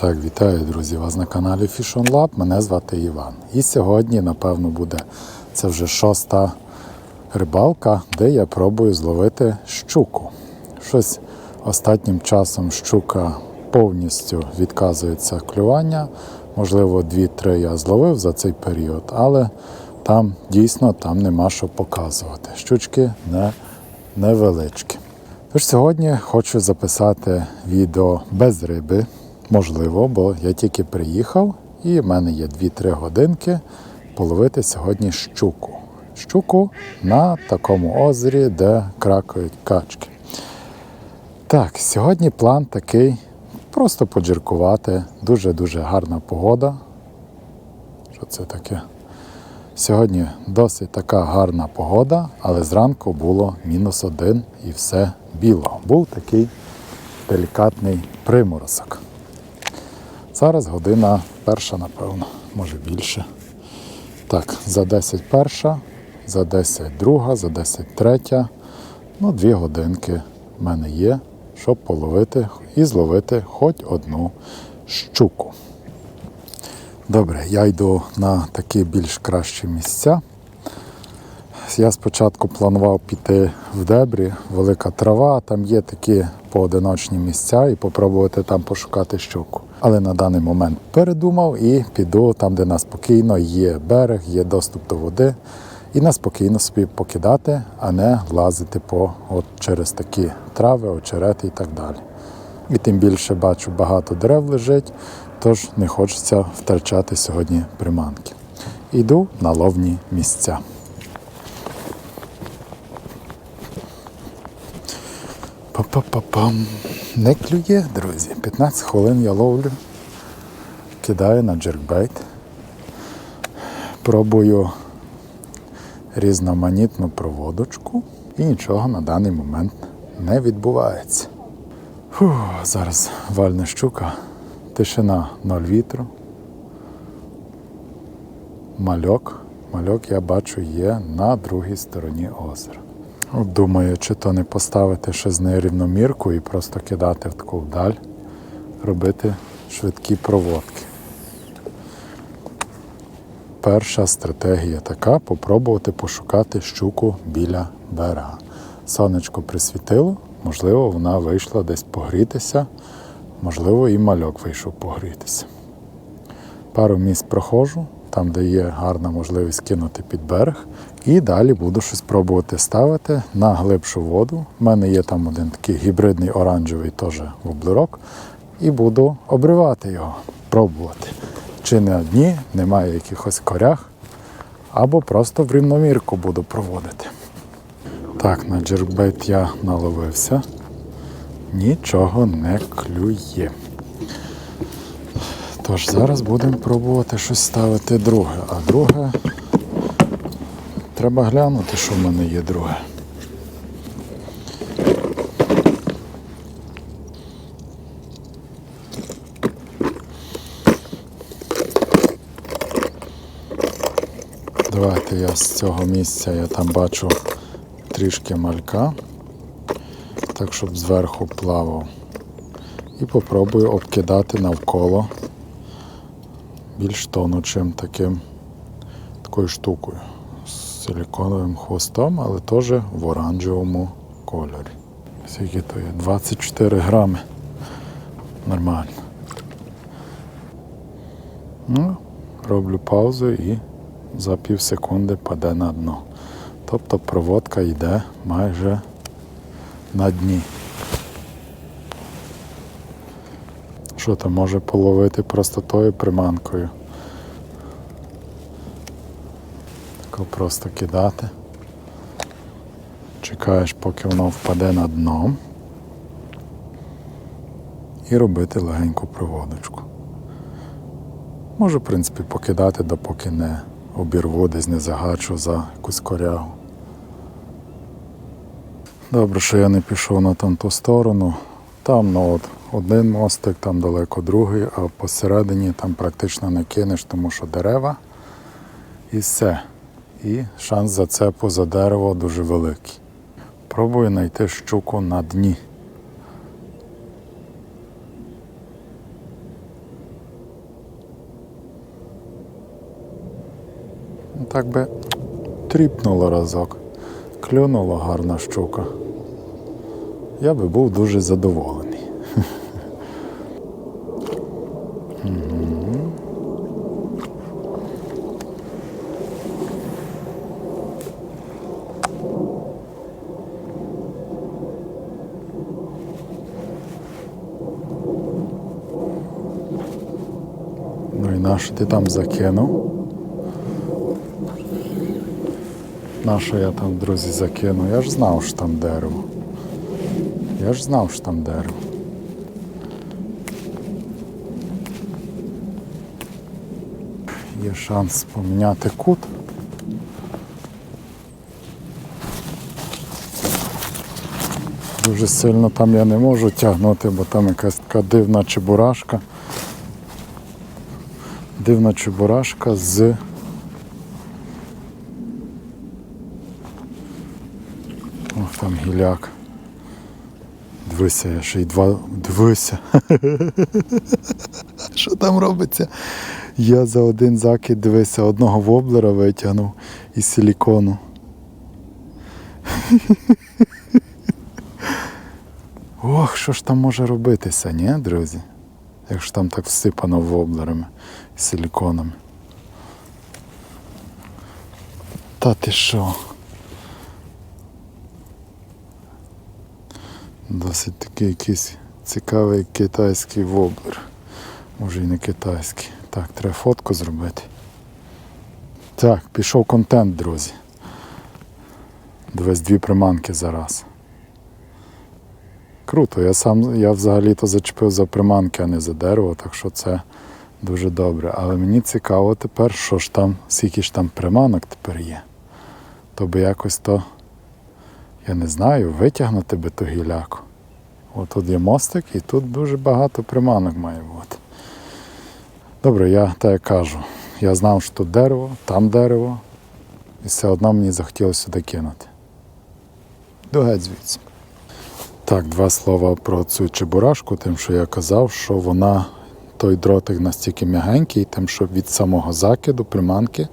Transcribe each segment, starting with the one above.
Так, вітаю, друзі, вас на каналі Fish on Lab. Мене звати Іван. І сьогодні, напевно, буде це вже шоста рибалка, де я пробую зловити щуку. Щось останнім часом щука повністю відказується клювання. Можливо, 2-3 я зловив за цей період, але там дійсно там нема що показувати. Щучки не, невеличкі. Тож сьогодні хочу записати відео без риби, можливо, бо я тільки приїхав і в мене є 2-3 годинки половити сьогодні щуку. Щуку на такому озері, де кракають качки. Так, сьогодні план такий: просто поджиркувати. Дуже-дуже гарна погода. Що це таке? Сьогодні досить така гарна погода, але зранку було мінус один і все біло. Був такий делікатний приморозок. Зараз година перша, напевно, може більше. Так, за 10 перша, за 10 друга, за 10 третя. Ну, дві годинки в мене є, щоб половити і зловити хоч одну щуку. Добре, я йду на такі більш кращі місця. Я спочатку планував піти в дебрі, велика трава, там є такі поодиночні місця і попробувати там пошукати щуку. Але на даний момент передумав і піду там, де нас спокійно є берег, є доступ до води, і нас спокійно собі покидати, а не лазити по от через такі трави, очерети і так далі. І тим більше бачу, багато дерев лежить, тож не хочеться втрачати сьогодні приманки. Йду на ловні місця. Па-па-па-пам. Не клює, друзі. 15 хвилин я ловлю, кидаю на джеркбейт. Пробую різноманітну проводочку і нічого на даний момент не відбувається. Фу, зараз вальна щука, тишина 0 вітру. Мальок. Мальок я бачу є на другій стороні озера. Думаю, чи то не поставити ще з нею рівномірку і просто кидати в таку вдаль, робити швидкі проводки. Перша стратегія така попробувати пошукати щуку біля берега. Сонечко присвітило, можливо, вона вийшла десь погрітися, можливо, і мальок вийшов погрітися. Пару місць проходжу, там, де є гарна можливість кинути під берег. І далі буду щось пробувати ставити на глибшу воду. У мене є там один такий гібридний оранжевий теж воблерок. І буду обривати його, пробувати. Чи не одні, немає якихось корях, або просто в рівномірку буду проводити. Так, на джеркбейт я наловився. Нічого не клює. Тож зараз будемо пробувати щось ставити друге. А друге треба глянути, що в мене є друге. Давайте я з цього місця я там бачу трішки малька, так щоб зверху плавав. І попробую обкидати навколо більш тонучим таким такою штукою силіконовим хвостом, але теж в оранжевому кольорі. Скільки то є? 24 грами. Нормально. Ну, роблю паузу і за пів секунди паде на дно. Тобто проводка йде майже на дні. Що то може половити просто тою приманкою. Тако просто кидати. Чекаєш, поки воно впаде на дно. І робити легеньку проводочку. Можу, в принципі, покидати, допоки не обірву, десь не загачу за якусь корягу. Добре, що я не пішов на там ту сторону. Там ну, от, один мостик, там далеко другий, а посередині там практично не кинеш, тому що дерева і все і шанс за це поза дерево дуже великий. Пробую знайти щуку на дні. Ну, так би тріпнуло разок, клюнула гарна щука. Я би був дуже задоволений. нащо ти там закинув? Нащо я там, друзі, закинув? Я ж знав, що там дерево. Я ж знав, що там дерево. Є шанс поміняти кут. Дуже сильно там я не можу тягнути, бо там якась така дивна чебурашка. Дивна чебурашка з. Ох, там гіляк. Дивися, я ще й два. Дивися. Що там робиться? Я за один закид дивися, одного воблера витягнув із силікону. Ох, що ж там може робитися, ні, друзі? Якщо там так всипано воблерами силіконами. Та ти що? Досить такий якийсь цікавий китайський воблер. Може і не китайський. Так, треба фотку зробити. Так, пішов контент, друзі. Дивись дві приманки зараз. Круто, я сам я взагалі-то зачепив за приманки, а не за дерево, так що це дуже добре. Але мені цікаво тепер, що ж там, скільки ж там приманок тепер є. То би якось то, я не знаю, витягнути би ту гіляку. От тут є мостик і тут дуже багато приманок має бути. Добре, я так кажу. Я знав, що тут дерево, там дерево, і все одно мені захотілося сюди кинути. До геть звідси. Так, два слова про цю чебурашку, тим, що я казав, що вона, той дротик настільки м'ягенький, тим, що від самого закиду, приманки,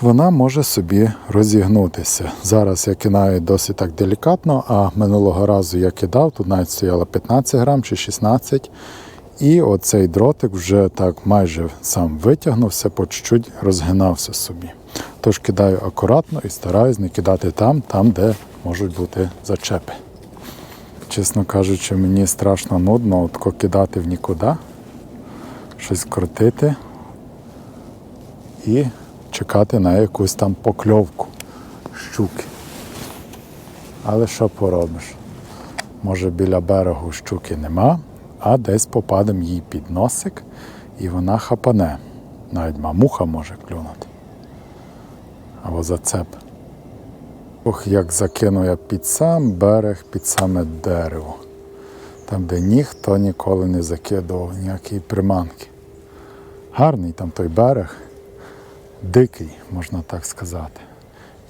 вона може собі розігнутися. Зараз я кидаю досить так делікатно, а минулого разу я кидав, тут навіть стояло 15 грам чи 16 і оцей дротик вже так майже сам витягнувся, по чуть-чуть розгинався собі. Тож кидаю акуратно і стараюсь не кидати там, там, де можуть бути зачепи. Чесно кажучи, мені страшно нудно от кидати в нікуди, щось крутити і чекати на якусь там покльовку щуки. Але що поробиш? Може біля берегу щуки нема, а десь попадемо їй під носик і вона хапане. Навіть мамуха може клюнути. Або зацеп. Ох, як закину я під сам берег, під саме дерево. Там, де ніхто ніколи не закидував ніякі приманки. Гарний там той берег, дикий, можна так сказати.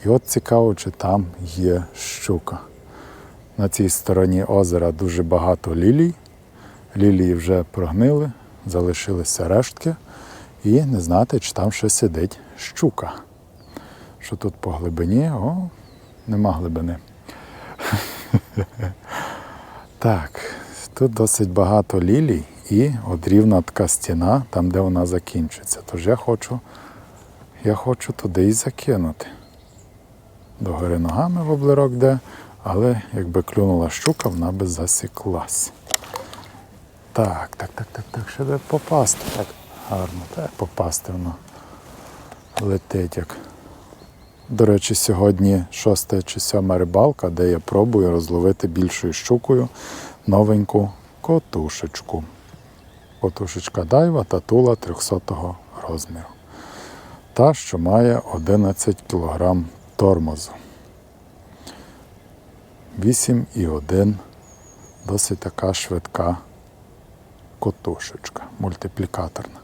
І от цікаво, чи там є щука. На цій стороні озера дуже багато лілій. Лілії вже прогнили, залишилися рештки. І не знати, чи там ще сидить щука. Що тут по глибині? О, нема глибини. Так, тут досить багато лілій і от рівна така стіна, там, де вона закінчується. Тож я хочу, я хочу туди і закинути. Догори ногами воблерок де, але якби клюнула щука, вона би засіклась. Так, так, так, так, так, ще би попасти. Так, гарно, так попасти воно летить як. До речі, сьогодні шоста чи сьома рибалка, де я пробую розловити більшою щукою новеньку котушечку. Котушечка дайва та тула 300 розміру. Та, що має 11 кг тормозу. 8,1 досить така швидка котушечка, мультиплікаторна.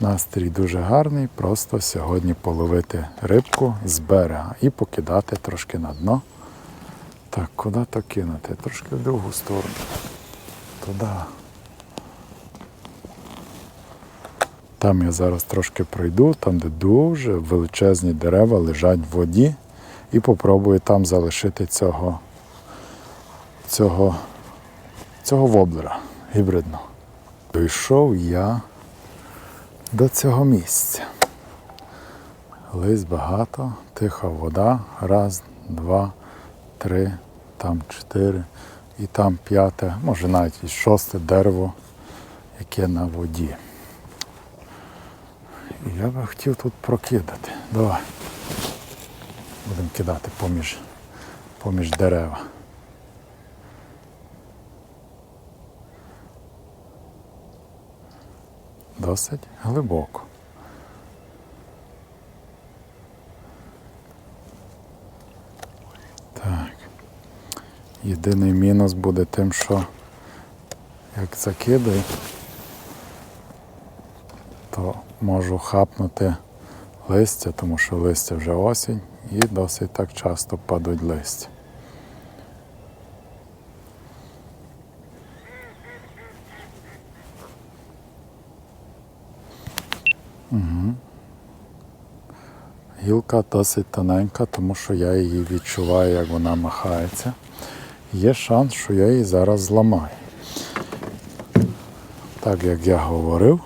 Настрій дуже гарний, просто сьогодні половити рибку з берега і покидати трошки на дно. Так, куди то кинути? Трошки в другу сторону. Туди. Там я зараз трошки пройду, там, де дуже величезні дерева лежать в воді, і попробую там залишити цього, цього, цього воблера гібридного. Дійшов я до цього місця. Лист багато, тиха вода. Раз, два, три, там чотири і там п'яте, може навіть і шосте дерево, яке на воді. Я би хотів тут прокидати. Давай. Будемо кидати поміж, поміж дерева. Досить глибоко. Так. Єдиний мінус буде тим, що як закидаю, то можу хапнути листя, тому що листя вже осінь і досить так часто падуть листя. Угу. Гілка досить тоненька, тому що я її відчуваю, як вона махається. Є шанс, що я її зараз зламаю. Так як я говорив.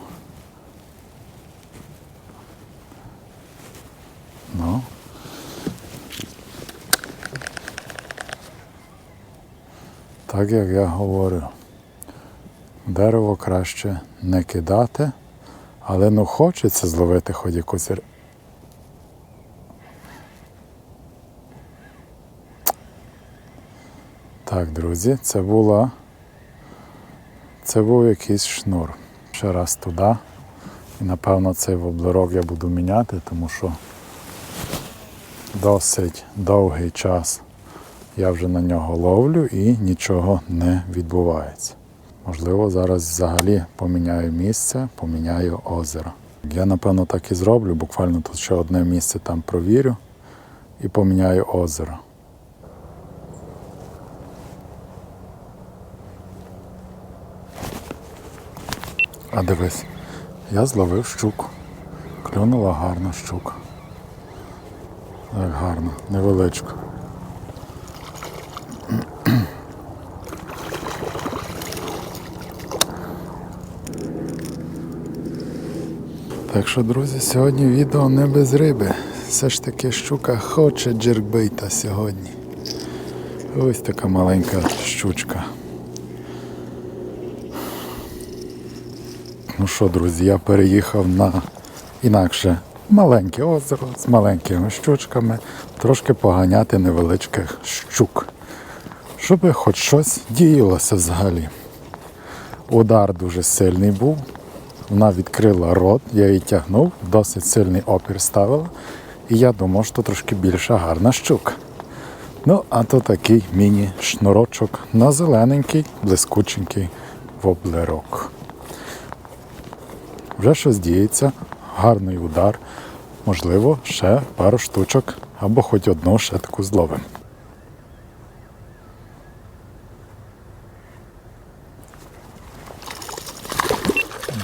Так як я говорив. Дерево краще не кидати, але ну хочеться зловити хоч якусь Так, друзі, це була. Це був якийсь шнур. Ще раз туди. І напевно цей воблерок я буду міняти, тому що досить довгий час я вже на нього ловлю і нічого не відбувається. Можливо, зараз взагалі поміняю місце, поміняю озеро. Я напевно так і зроблю, буквально тут ще одне місце там провірю і поміняю озеро. А дивись, я зловив щуку. Клюнула гарна щука. Так гарно, невеличка. Так що, друзі, сьогодні відео не без риби. Все ж таки щука хоче джеркбейта сьогодні. Ось така маленька щучка. Ну що, друзі, я переїхав на інакше маленьке озеро з маленькими щучками, трошки поганяти невеличких щук, щоб хоч щось діялося взагалі. Удар дуже сильний був. Вона відкрила рот, я її тягнув, досить сильний опір ставила. І я думав, що трошки більша гарна щука. Ну, а то такий міні-шнурочок на зелененький, блискученький воблерок. Вже щось діється, гарний удар. Можливо, ще пару штучок або хоч одну ще таку зловимо.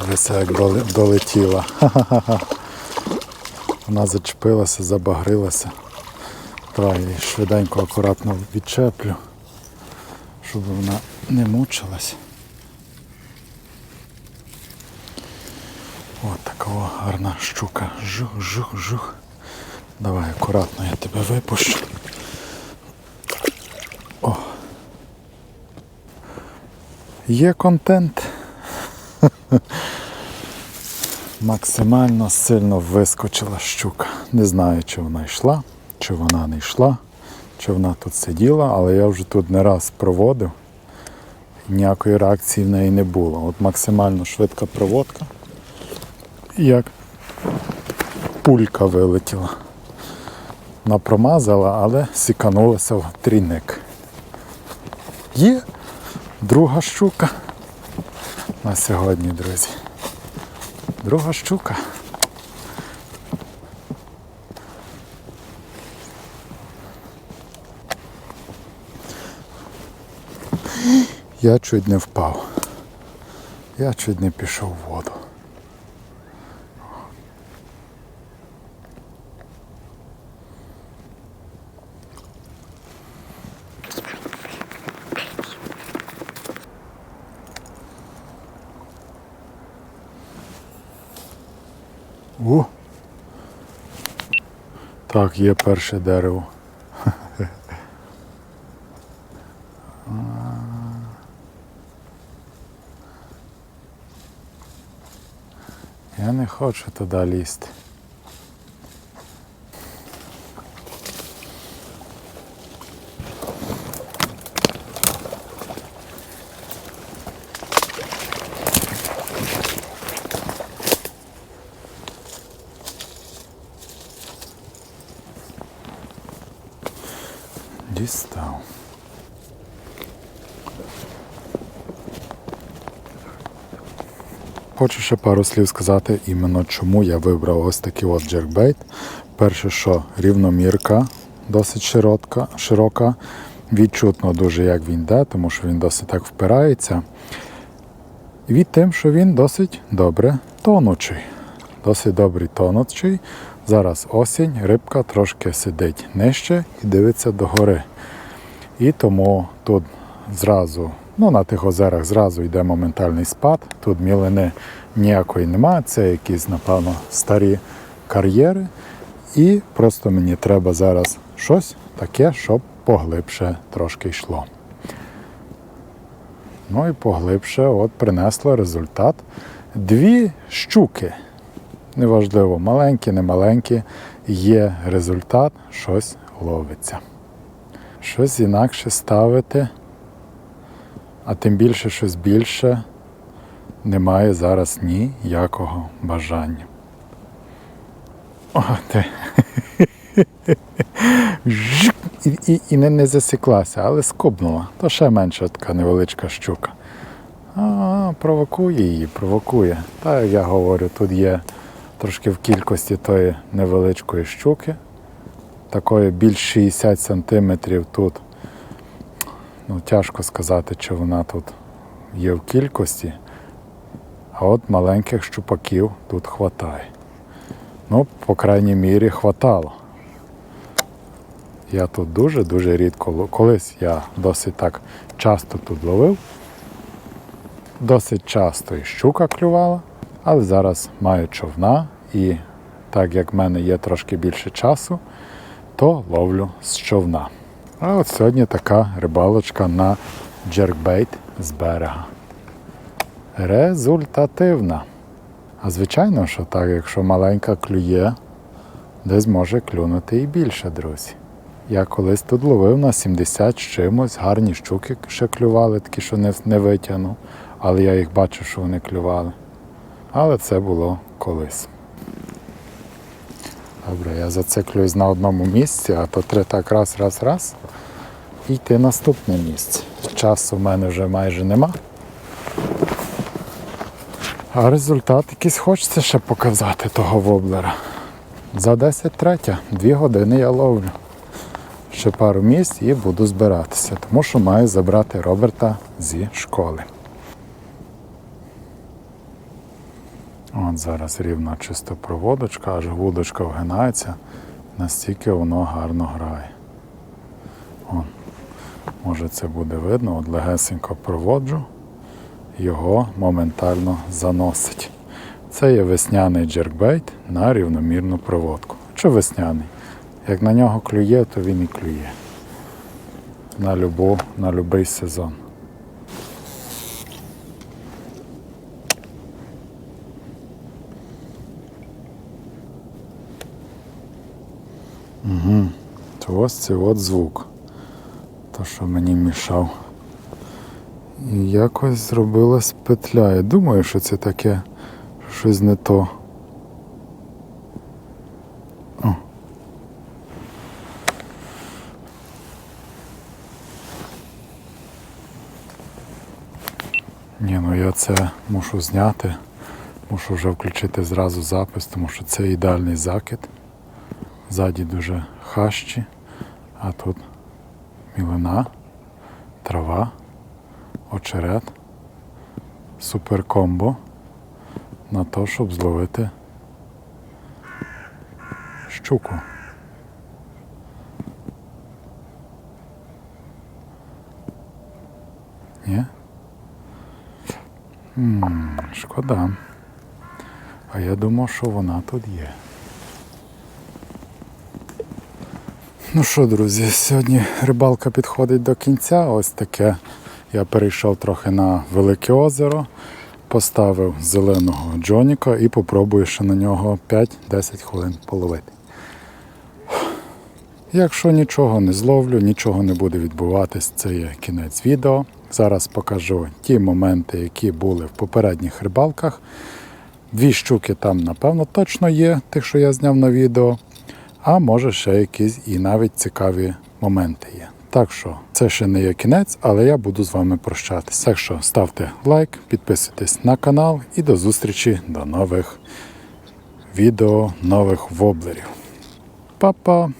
Дивися, як долетіла. Ха-ха-ха. Вона зачепилася, забагрилася. Давай її швиденько, акуратно відчеплю, щоб вона не мучилась. От така гарна щука. Жух, жух, жух. Давай акуратно я тебе випущу. О. Є контент. Максимально сильно вискочила щука. Не знаю, чи вона йшла, чи вона не йшла, чи вона тут сиділа, але я вже тут не раз проводив. Ніякої реакції в неї не було. От максимально швидка проводка. Як пулька вилетіла. Вона промазала, але сіканулася в трійник. Є друга щука на сьогодні, друзі. Друга щука. Я чуть не впав. Я чуть не пішов в воду. Так, є перше дерево. Я не хочу туди лізти. Дістав. Хочу ще пару слів сказати іменно чому я вибрав ось такий от джеркбейт. Перше, що рівномірка досить широка, широка. Відчутно дуже, як він йде, тому що він досить так впирається. І від тим, що він досить добре тонучий. Досить добрий тонучий. Зараз осінь, рибка трошки сидить нижче і дивиться догори. І тому тут зразу, ну на тих озерах зразу йде моментальний спад. Тут мілини ніякої немає. Це якісь, напевно, старі кар'єри. І просто мені треба зараз щось таке, щоб поглибше трошки йшло. Ну і поглибше от принесло результат. Дві щуки. Неважливо, маленькі, не маленькі, є результат, щось ловиться. Щось інакше ставити, а тим більше щось більше немає зараз ніякого бажання. О, ти. І, і, і не, не засіклася, але скобнула. То ще менша така невеличка щука. А, провокує її, провокує. Та я говорю, тут є трошки в кількості тої невеличкої щуки. Такої більш 60 сантиметрів тут. Ну, тяжко сказати, чи вона тут є в кількості. А от маленьких щупаків тут хватає. Ну, по крайній мірі, хватало. Я тут дуже-дуже рідко Колись я досить так часто тут ловив. Досить часто і щука клювала, але зараз маю човна і так як в мене є трошки більше часу, то ловлю з човна. А от сьогодні така рибалочка на джеркбейт з берега. Результативна. А звичайно, що так, якщо маленька клює, десь може клюнути і більше, друзі. Я колись тут ловив на 70 з чимось, гарні щуки ще клювали, такі, що не, не витягнув, але я їх бачу, що вони клювали. Але це було колись. Добре, я зациклююсь на одному місці, а то три так раз, раз, раз. І йти наступне місце. Часу в мене вже майже нема. А результат якийсь хочеться ще показати того воблера. За 10 третя, 2 години я ловлю. Ще пару місць і буду збиратися, тому що маю забрати Роберта зі школи. От зараз рівна чисто проводочка, аж вудочка вгинається, настільки воно гарно грає. Вон, може це буде видно, от легесенько проводжу, його моментально заносить. Це є весняний джеркбейт на рівномірну проводку. Що весняний? Як на нього клює, то він і клює. На любу, на любий сезон. Угу. То ось це от звук. То, що мені мішав. І якось зробилась петля. Я думаю, що це таке щось не то. О. Ні, ну я це мушу зняти. Мушу вже включити зразу запис, тому що це ідеальний закид. Ззаді дуже хащі, а тут мілина, трава, очерет, супер комбо на то, щоб зловити щуку. Ні? м шкода. А я думав, що вона тут є. Ну що, друзі, сьогодні рибалка підходить до кінця. Ось таке. Я перейшов трохи на Велике озеро, поставив зеленого Джоніка і попробую ще на нього 5-10 хвилин половити. Якщо нічого не зловлю, нічого не буде відбуватись, це є кінець відео. Зараз покажу ті моменти, які були в попередніх рибалках. Дві щуки там, напевно, точно є, тих, що я зняв на відео. А може ще якісь і навіть цікаві моменти є. Так що це ще не є кінець, але я буду з вами прощатися. Так що ставте лайк, підписуйтесь на канал і до зустрічі до нових відео, нових воблерів. Па-па!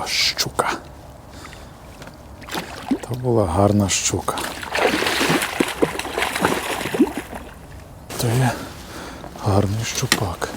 була щука. Була гарна щука. То є гарний щупак.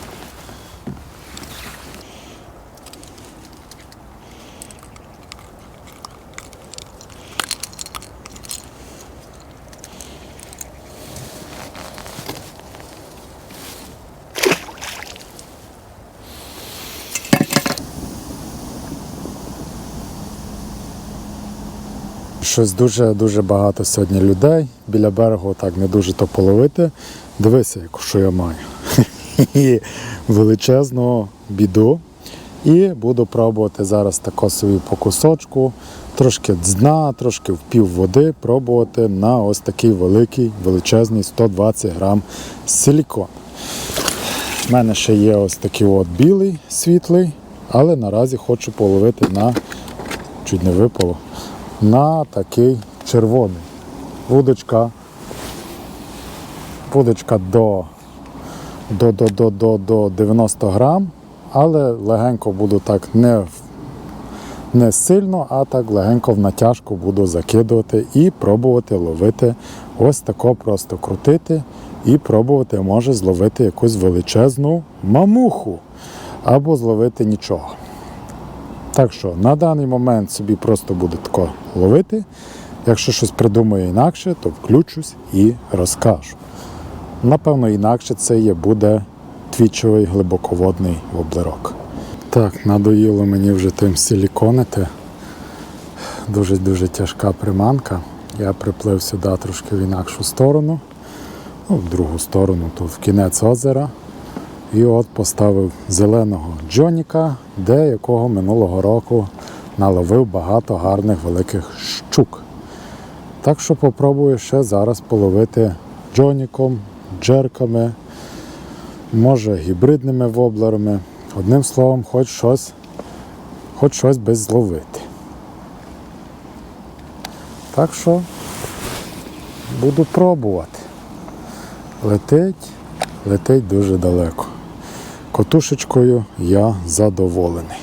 Щось дуже-дуже багато сьогодні людей. Біля берегу так не дуже то половити. Дивися, яку що я маю. Величезну біду. І буду пробувати зараз тако собі по кусочку, трошки дна, трошки в пів води, пробувати на ось такий великий, величезний 120 грам силікон. У мене ще є ось такий от білий світлий, але наразі хочу половити на чуть не випало на такий червоний. Вудочка. Вудочка до, до, до, до, до, до 90 грам, але легенько буду так не, не сильно, а так легенько в натяжку буду закидувати і пробувати ловити ось тако просто крутити і пробувати, може, зловити якусь величезну мамуху або зловити нічого. Так що на даний момент собі просто буду тако ловити. Якщо щось придумаю інакше, то включусь і розкажу. Напевно, інакше це є буде твічовий глибоководний воблерок. Так, надоїло мені вже тим силіконити. Дуже-дуже тяжка приманка. Я приплив сюди трошки в інакшу сторону, ну, в другу сторону, тут в кінець озера. І от поставив зеленого Джоніка, де якого минулого року наловив багато гарних великих щук. Так що попробую ще зараз половити Джоніком, джерками, може гібридними воблерами. Одним словом, хоч щось, хоч щось без зловити. Так що буду пробувати. Летить, летить дуже далеко. Котушечкою я задоволений.